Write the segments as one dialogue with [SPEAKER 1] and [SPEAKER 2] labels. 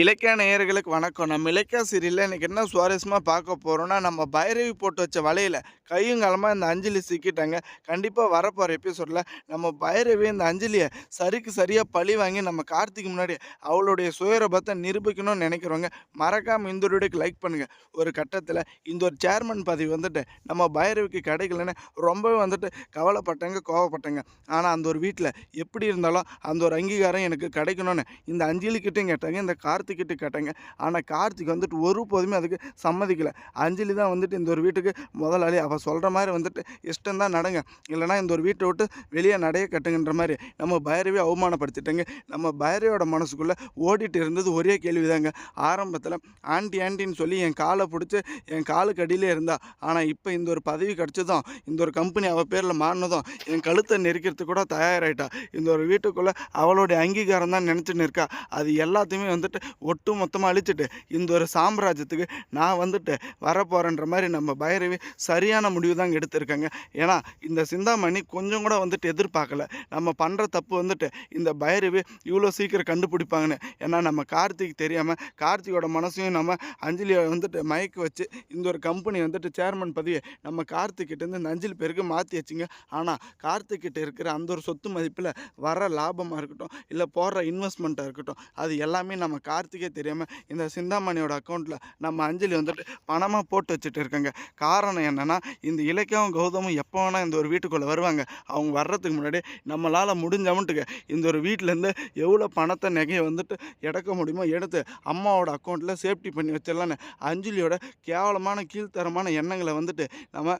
[SPEAKER 1] இலக்கிய நேயர்களுக்கு வணக்கம். நம்ம இலக்கிய சீரியலில் இன்றைக்கி என்ன சுவாரஸ்யமாக பார்க்க போகிறோம்னா நம்ம பைரவி போட்டு வச்ச வலையில் கையும் காலமாக இந்த அஞ்சலி சிக்கிட்டாங்க. கண்டிப்பாக வரப்போகிற எபிசோடில் நம்ம பைரவி இந்த அஞ்சலியை சரிக்கு சரியாக பழி வாங்கி நம்ம கார்த்திக்கு முன்னாடி அவளுடைய சுயரபத்தை நிரூபிக்கணும்னு நினைக்கிறவங்க மறக்காமல் இந்த வீடியோக்கு லைக் பண்ணுங்கள் ஒரு கட்டத்தில் இந்த ஒரு சேர்மன் பதவி வந்துட்டு நம்ம பைரவிக்கு கிடைக்கலன்னு ரொம்பவே வந்துட்டு கவலைப்பட்டாங்க கோவப்பட்டாங்க. ஆனால் அந்த ஒரு வீட்டில் எப்படி இருந்தாலும் அந்த ஒரு அங்கீகாரம் எனக்கு கிடைக்கணும்னு இந்த அஞ்சலிக்கிட்டையும் கேட்டாங்க இந்த கார்த்திக்கிட்ட கேட்டாங்க. ஆனால் கார்த்திக் வந்துட்டு ஒரு போதுமே அதுக்கு சம்மதிக்கலை. அஞ்சலி தான் வந்துட்டு இந்த ஒரு வீட்டுக்கு முதலாளி. அவள் சொல்கிற மாதிரி வந்துட்டு இஷ்டம் தான் நடங்க. இல்லைனா இந்த ஒரு வீட்டை விட்டு வெளியே நடைய கட்டுங்கன்ற மாதிரி. நம்ம பைரவி அவமானப்படுத்திட்டேங்க. நம்ம பைரவியோட மனசுக்குள்ளே ஓடிட்டு இருந்தது ஒரே கேள்வி தாங்க ஆரம்பத்தில் ஆண்டி ஆண்டின்னு சொல்லி என் காலை பிடிச்சி என் காலுக்கு அடியிலே இருந்தா. ஆனால் இப்போ இந்த ஒரு பதவி கிடச்சதும் இந்த ஒரு கம்பெனி அவள் பேரில் மாறினதும் என் கழுத்தை நெருக்கிறதுக்கு கூட தயாராகிட்டா இந்த ஒரு வீட்டுக்குள்ளே அவளுடைய அங்கீகாரம் தான் நினச்சின்னு இருக்கா. அது எல்லாத்தையுமே வந்துட்டு ஒட்டு மொத்தமாக அழிச்சிட்டு இந்த ஒரு சாம்ராஜ்யத்துக்கு நான் வந்துட்டு வரப்போகிறேன்ற மாதிரி நம்ம பைரவி சரியான முடிவு தாங்க எடுத்திருக்காங்க. ஏன்னா இந்த சிந்தாமணி கொஞ்சம் கூட வந்துட்டு எதிர்பார்க்கல. நம்ம பண்ணுற தப்பு வந்துட்டு இந்த பைரவி இவ்வளோ சீக்கிரம் கண்டுபிடிப்பாங்கன்னு. ஏன்னா நம்ம கார்த்திக் தெரியாமல் கார்த்திகோட மனசையும் நம்ம அஞ்சலியை வந்துட்டு மயக்க வச்சு இந்த ஒரு கம்பெனி வந்துட்டு சேர்மன் பதவியை நம்ம கார்த்திக்கிட்டேருந்து இந்த அஞ்சலி பேருக்கு மாற்றி வச்சுங்க. ஆனால் கார்த்திக்கிட்ட இருக்கிற அந்த ஒரு சொத்து மதிப்பில் வர லாபமாக இருக்கட்டும் இல்லை போடுற இன்வெஸ்ட்மெண்ட்டாக இருக்கட்டும் அது எல்லாமே நம்ம கார்த்திகே தெரியாமல் இந்த சிந்தாமணியோட அக்கௌண்ட்டில் நம்ம அஞ்சலி வந்துட்டு பணமாக போட்டு வச்சுட்டு இருக்கேங்க. காரணம் என்னென்னா இந்த இலக்கியம் கௌதமும் எப்போ வேணால் இந்த ஒரு வீட்டுக்குள்ளே வருவாங்க. அவங்க வர்றதுக்கு முன்னாடி நம்மளால் முடிஞ்ச அமௌண்ட்டுக்கு இந்த ஒரு வீட்டிலேருந்து எவ்வளோ பணத்தை நகையை வந்துட்டு எடுக்க முடியுமோ எடுத்து அம்மாவோட அக்கௌண்ட்டில் சேஃப்டி பண்ணி வச்சிடலான்னு அஞ்சலியோட கேவலமான கீழ்த்தரமான எண்ணங்களை வந்துட்டு நம்ம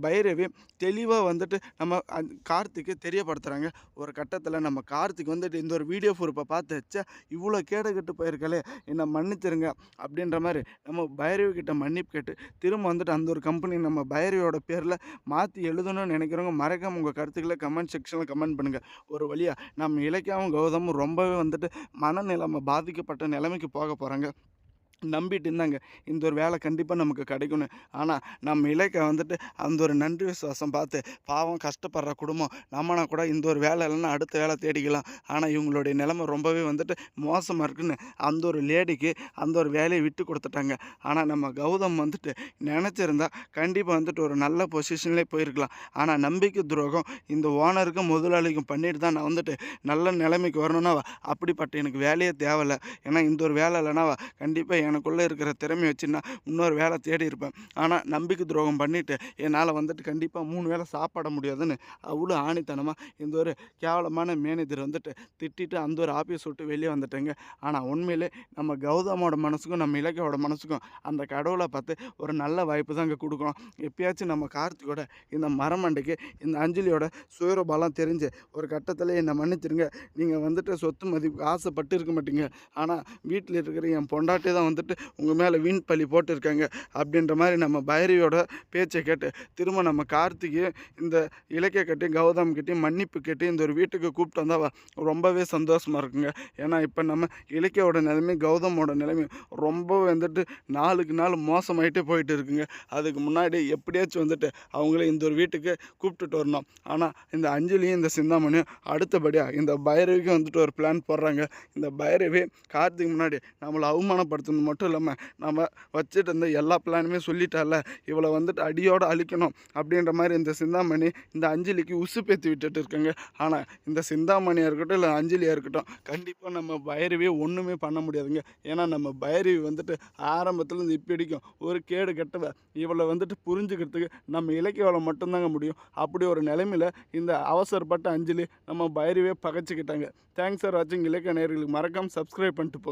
[SPEAKER 1] பைரவி தெளிவாக வந்துட்டு நம்ம அந்- கார்த்திக்கு தெரியப்படுத்துகிறாங்க ஒரு கட்டத்தில் நம்ம கார்த்திக் வந்துட்டு இந்த ஒரு வீடியோ பொறுப்பை பார்த்து வச்சா இவ்வளோ கேடு கெட்டு போயிருக்கலே என்னை மன்னிச்சிருங்க அப்படின்ற மாதிரி நம்ம பைரவி கிட்ட மன்னிப்பு கேட்டு திரும்ப வந்துட்டு அந்த ஒரு கம்பெனி நம்ம பைரவியோட பேரில் மாற்றி எழுதணும்னு நினைக்கிறவங்க மறக்காம உங்கள் கருத்துக்களை கமெண்ட் செக்ஷனில் கமெண்ட் பண்ணுங்கள் ஒரு வழியாக நம்ம இலக்கியாவும் கௌதமும் ரொம்பவே வந்துட்டு மனநிலைமை பாதிக்கப்பட்ட நிலைமைக்கு போக போகிறாங்க நம்பிட்டு இருந்தாங்க. இந்த ஒரு வேலை கண்டிப்பாக நமக்கு கிடைக்கணும் ஆனால் நம்ம இலக்கை வந்துட்டு அந்த ஒரு நன்றி விசுவாசம் பார்த்து பாவம் கஷ்டப்படுற குடும்பம் நம்மனா கூட இந்த ஒரு வேலை இல்லைன்னா அடுத்த வேலை தேடிக்கலாம். ஆனால் இவங்களுடைய நிலைமை ரொம்பவே வந்துட்டு மோசமாக இருக்குன்னு அந்த ஒரு லேடிக்கு அந்த ஒரு வேலையை விட்டு கொடுத்துட்டாங்க. ஆனால் நம்ம கௌதம் வந்துட்டு நினச்சிருந்தா கண்டிப்பாக வந்துட்டு ஒரு நல்ல பொசிஷன்லேயே போயிருக்கலாம். ஆனால் நம்பிக்கை துரோகம் இந்த ஓனருக்கும் முதலாளிக்கும் பண்ணிட்டு தான் நான் வந்துட்டு நல்ல நிலைமைக்கு வரணும்னா அப்படிப்பட்ட எனக்கு வேலையே தேவையில்லை. ஏன்னா இந்த ஒரு வேலை இல்லைனா கண்டிப்பாக எனக்குள்ளே இருக்கிற திறமையை வச்சுன்னா இன்னொரு வேலை தேடி இருப்பேன். ஆனால் நம்பிக்கை துரோகம் பண்ணிவிட்டு என்னால் வந்துட்டு கண்டிப்பாக மூணு வேளை சாப்பிட முடியாதுன்னு அவ்வளோ ஆணித்தனமாக இந்த ஒரு கேவலமான மேனேஜர் வந்துட்டு திட்டிட்டு அந்த ஒரு ஆஃபீஸ் விட்டு வெளியே வந்துட்டேங்க. ஆனால் உண்மையிலே நம்ம கௌதமோட மனசுக்கும் நம்ம இலக்கியோட மனசுக்கும் அந்த கடவுளை பார்த்து ஒரு நல்ல வாய்ப்பு தான் இங்கே கொடுக்கணும். எப்பயாச்சும் நம்ம கார்த்திகோட இந்த மரமண்டைக்கு இந்த அஞ்சலியோட சுயரூபம்லாம் தெரிஞ்சு ஒரு கட்டத்தில் என்னை மன்னிச்சிருங்க. நீங்கள் வந்துட்டு சொத்து மதிப்பு ஆசைப்பட்டு இருக்க மாட்டீங்க. ஆனால் வீட்டில் இருக்கிற என் பொண்டாட்டி தான் வந்து வந்துட்டு உங்கள் மேலே வீண் பழி போட்டிருக்காங்க அப்படின்ற மாதிரி நம்ம பைரவியோட பேச்சை கேட்டு திரும்ப நம்ம கார்த்திகை இந்த இலக்கிய கட்டி கௌதம் கட்டி மன்னிப்பு கேட்டு இந்த ஒரு வீட்டுக்கு கூப்பிட்டு வந்தால் ரொம்பவே சந்தோஷமாக இருக்குங்க. ஏன்னா இப்போ நம்ம இலக்கியோட நிலைமை கௌதமோட நிலைமை ரொம்ப வந்துட்டு நாளுக்கு நாள் மோசமாயிட்டே போயிட்டு இருக்குங்க. அதுக்கு முன்னாடி எப்படியாச்சும் வந்துட்டு அவங்கள இந்த ஒரு வீட்டுக்கு கூப்பிட்டுட்டு வரணும். ஆனால் இந்த அஞ்சலியும் இந்த சிந்தாமணியும் அடுத்தபடியாக இந்த பைரவிக்கு வந்துட்டு ஒரு பிளான் போடுறாங்க. இந்த பைரவி கார்த்திக் முன்னாடி நம்மளை அவமானப்படுத்தணும்? மட்டும் இல்லாமல் நம்ம வச்சுட்டு இருந்த எல்லா பிளானுமே சொல்லிட்டால இவளை வந்துட்டு அடியோடு அழிக்கணும் அப்படின்ற மாதிரி இந்த சிந்தாமணி இந்த அஞ்சலிக்கு உசு பேத்தி விட்டுட்டு இருக்காங்க. ஆனால் இந்த சிந்தாமணியாக இருக்கட்டும் இல்லை அஞ்சலியாக இருக்கட்டும் கண்டிப்பாக நம்ம பைரவியை ஒன்றுமே பண்ண முடியாதுங்க. ஏன்னா நம்ம பைரவி வந்துட்டு ஆரம்பத்தில் இருந்து இப்படிக்கும் ஒரு கேடு கெட்டவ. இவளை வந்துட்டு புரிஞ்சுக்கிறதுக்கு நம்ம இலக்கியவளை மட்டும்தாங்க முடியும். அப்படி ஒரு நிலைமையில் இந்த அவசரப்பட்ட அஞ்சலி நம்ம பைரவியை பகைச்சிக்கிட்டாங்க. தேங்க்ஸ் ஃபார் வாட்சிங் இலக்கிய நேர்களுக்கு மறக்காம சப்ஸ்கிரைப் பண்ணிட்டு போ.